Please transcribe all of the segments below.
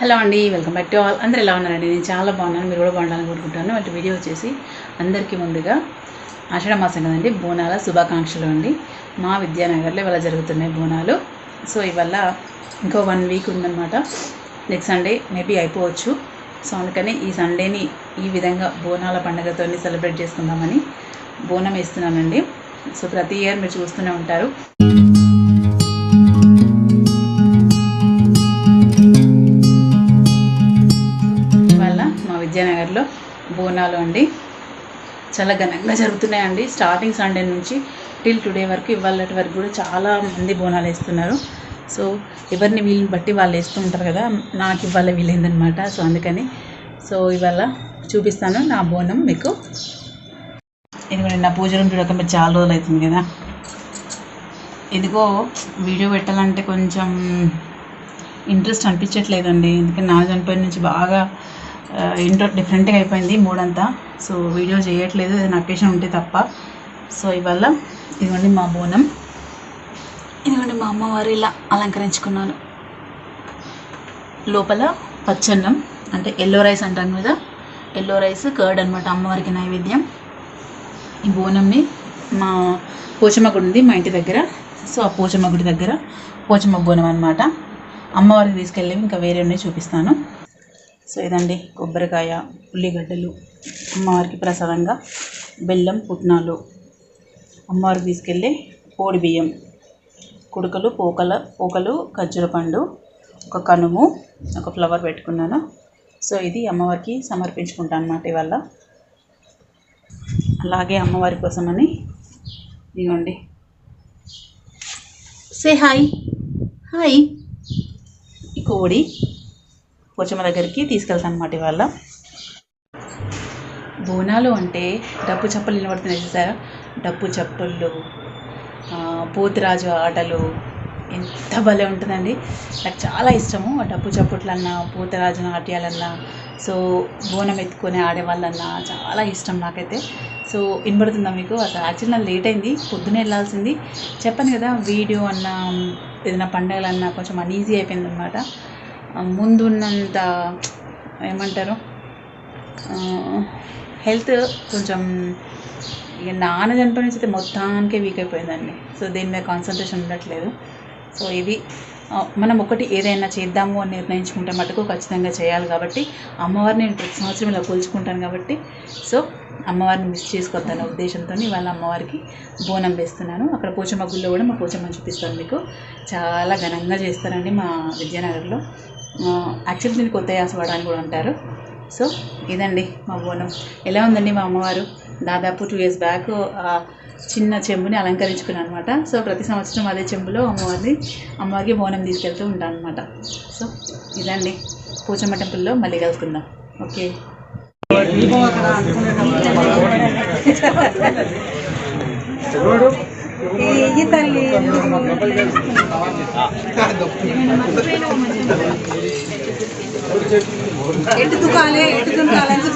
Hello అండి welcome back to all. అందరూ ఎలా ఉన్నారండి? నేను చాలా బాగున్నాను మీరు కూడా బాగుండాలని కోరుకుంటాను వాటి వీడియో వచ్చేసి అందరికీ ముందుగా ఆషాఢ మాసం కదండి బోనాల శుభాకాంక్షలు అండి. మా విద్యానగర్లో ఇవాళ జరుగుతున్నాయి బోనాలు. సో ఇవల్ల ఇంకో వన్ వీక్ ఉందన్నమాట. నెక్స్ట్ సండే మేబీ అయిపోవచ్చు. సో అందుకని ఈ సండేని ఈ విధంగా బోనాల పండుగతో సెలబ్రేట్ చేసుకుందామని బోనం వేస్తున్నానండి. సో ప్రతి ఇయర్ మీరు చూస్తూనే ఉంటారు. విద్యానగర్లో బోనాలు అండి. చాలా ఘనంగా జరుగుతున్నాయండి. స్టార్టింగ్ సండే నుంచి టిల్ టుడే వరకు ఇవాళ వరకు కూడా చాలా మంది బోనాలు వేస్తున్నారు. సో ఎవరిని వీళ్ళని బట్టి వాళ్ళు వేస్తూ ఉంటారు కదా నాకు ఇవాళ వీలైందనమాట సో అందుకని సో ఇవాళ చూపిస్తాను నా బోనం మీకు. ఎందుకంటే నా పూజ రూమ్ చూడక మీరు చాలా రోజులు అవుతుంది కదా. ఇదిగో వీడియో పెట్టాలంటే కొంచెం ఇంట్రెస్ట్ అనిపించట్లేదండి. ఎందుకంటే నా చనిపోయిన నుంచి బాగా ఇంట్రో డిఫరెంట్గా అయిపోయింది మూడంతా. సో వీడియో చేయట్లేదు ఏదైనా అకేషన్ ఉంటే తప్ప. సో ఇవాళ ఇదిగోండి మా బోనం. ఇదిగోండి మా అమ్మవారు ఇలా అలంకరించుకున్నాను లోపల పచ్చన్నం అంటే ఎల్లో రైస్ అంటాం కదా ఎల్లో రైస్ కర్డ్ అనమాట అమ్మవారికి నైవేద్యం. ఈ బోనంని మా పోచమ్మ గుడి ఉంది మా ఇంటి దగ్గర. సో ఆ పోచమ్మ గుడి దగ్గర పోచమ్మ బోనం అనమాట అమ్మవారికి తీసుకెళ్ళి ఇంకా వేరే ఉన్నాయి చూపిస్తాను. సో ఇదండి కొబ్బరికాయ ఉల్లిగడ్డలు అమ్మవారికి ప్రసాదంగా బెల్లం పుట్నాలు. అమ్మవారికి తీసుకెళ్ళి కోడి బియ్యం. కుడుకలు పోకల పోకలు ఖర్జూర పండు ఒక కనుము ఒక ఫ్లవర్ పెట్టుకున్నాను. సో ఇది అమ్మవారికి సమర్పించుకుంటాను అనమాట ఇవాళ. అలాగే అమ్మవారి కోసమని ఇదిగోండి. సే హాయ్ హాయ్ కోడి పోచమ్మ దగ్గరికి తీసుకెళ్తాను అనమాట ఇవాళ. బోనాలు అంటే డప్పు చప్పలు నిలబడుతున్నాయి చూసారా? డప్పు చప్పుళ్ళు పోతురాజు ఆటలు ఎంత భలే ఉంటుందండి. నాకు చాలా ఇష్టము డప్పు చప్పుట్లన్నా పోతురాజు నాట్యాలన్నా. సో బోనం ఎత్తుకొని ఆడేవాళ్ళన్నా చాలా ఇష్టం నాకైతే. సో వినబడుతుందా మీకు? అసలు యాక్చువల్ నాకు లేట్ అయింది పొద్దునే వెళ్ళాల్సింది. చెప్పాను కదా వీడియో అన్నా ఏదైనా పండగలన్నా కొంచెం అనీజీ అయిపోయింది అనమాట ముందున్నంత ఏమంటారు? హెల్త్ కొంచెం ఇక నాన్న చనిపోయిన నుంచి అయితే మొత్తానికే వీక్ అయిపోయిందండి. సో దీని మీద కాన్సన్ట్రేషన్ ఉండట్లేదు. సో ఇది మనం ఒకటి ఏదైనా చేద్దాము అని నిర్ణయించుకుంటే మటుకు ఖచ్చితంగా చేయాలి కాబట్టి అమ్మవారిని నేను ప్రతి సంవత్సరం ఇలా కొలుచుకుంటాను కాబట్టి సో అమ్మవారిని మిస్ చేసుకోవద్దన్న ఉద్దేశంతో వాళ్ళ అమ్మవారికి బోనం వేస్తున్నాను. అక్కడ పోచమ్మ గుళ్ళో కూడా మా పోచమ్మని చూపిస్తాను మీకు. చాలా ఘనంగా చేస్తారండి మా విద్యానగర్లో. యాక్చువల్లీ దీన్ని కొత్త యాసవాడని కూడా అంటారు. సో ఇదండి మా బోనం. ఎలా ఉందండి మా అమ్మవారు? దాదాపు టూ ఇయర్స్ బ్యాక్ చిన్న చెంబుని అలంకరించుకున్నాను అనమాట సో ప్రతి సంవత్సరం అదే చెంబులో అమ్మవారిని అమ్మవారికి బోనం తీసుకెళ్తూ ఉంటాను అనమాట సో ఇదండి. పూజమ్మ టెంపుల్లో మళ్ళీ కలుసుకుందాం. ఓకే. ఈ తల్లి ఎటు దుకాలే ఎటు దుకాలని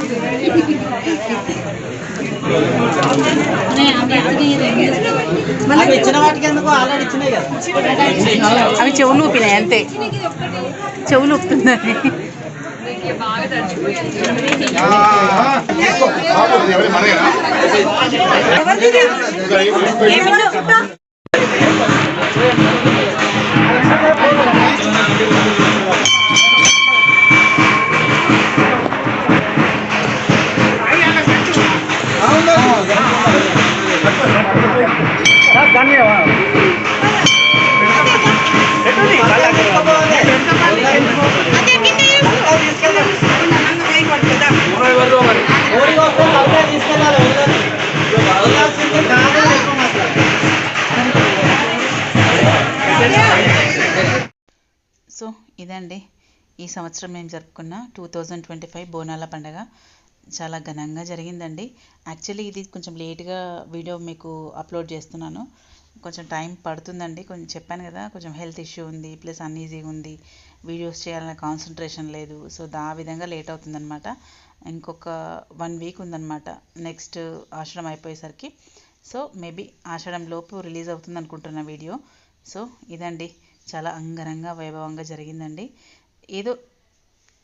అవి ఇచ్చిన వాటికి ఎందుకు? ఆల్రెడీ ఇచ్చినాయి కదా. అవి చెవులు ఊపినాయి అంతే. చెవులు ఊపుతుందని ఊరికి సో ఇదండి ఈ సంవత్సరం మేము జరుపుకున్న టూ థౌజండ్ ట్వంటీ ఫైవ్ బోనాల పండగ. చాలా ఘనంగా జరిగిందండి. యాక్చువల్లీ ఇది కొంచెం లేట్గా వీడియో మీకు అప్లోడ్ చేస్తున్నాను. కొంచెం టైం పడుతుందండి. కొంచెం చెప్పాను కదా కొంచెం హెల్త్ ఇష్యూ ఉంది ప్లస్ అన్ఈజీగా ఉంది వీడియోస్ చేయాలనే కాన్సన్ట్రేషన్ లేదు. సో దా విధంగా లేట్ అవుతుందన్నమాట. ఇంకొక వన్ వీక్ ఉందన్నమాట. నెక్స్ట్ ఆషడం అయిపోయేసరికి. సో మేబీ ఆషాఢం లోపు రిలీజ్ అవుతుంది అనుకుంటున్న వీడియో. సో ఇదండి. చాలా అంగరంగ వైభవంగా జరిగిందండి. ఏదో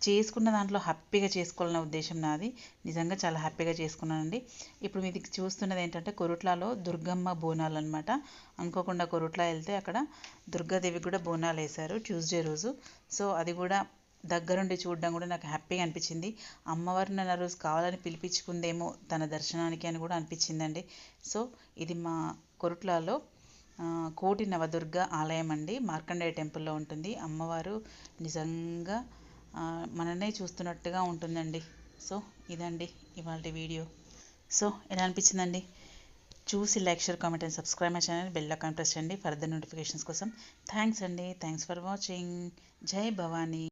చేసుకున్న దాంట్లో హ్యాపీగా చేసుకోవాలన్న ఉద్దేశం నాది. నిజంగా చాలా హ్యాపీగా చేసుకున్నానండి. ఇప్పుడు మీది చూస్తున్నది ఏంటంటే కొరుట్లాలో దుర్గమ్మ బోనాలు అనమాట అనుకోకుండా కొరుట్ల వెళ్తే అక్కడ దుర్గాదేవి కూడా బోనాలు వేశారు ట్యూస్డే రోజు. సో అది కూడా దగ్గరుండి చూడడం కూడా నాకు హ్యాపీగా అనిపించింది. అమ్మవారిని నన్ను రోజు కావాలని పిలిపించుకుందేమో తన దర్శనానికి అని కూడా అనిపించిందండి. సో ఇది మా కొరుట్లాలో కోటి నవదుర్గ ఆలయం అండి. మార్కండేయ టెంపుల్లో ఉంటుంది. అమ్మవారు నిజంగా మననే చూస్తున్నట్టుగా ఉంటుందండి. సో ఇదండి ఇవాళ వీడియో. సో ఎలా అనిపించిందండి? చూసి like share comment and subscribe my channel. Bell icon press చేయండి ఫర్దర్ నోటిఫికేషన్స్ కోసం. థ్యాంక్స్ అండి. Thanks for watching. Jai Bhavani.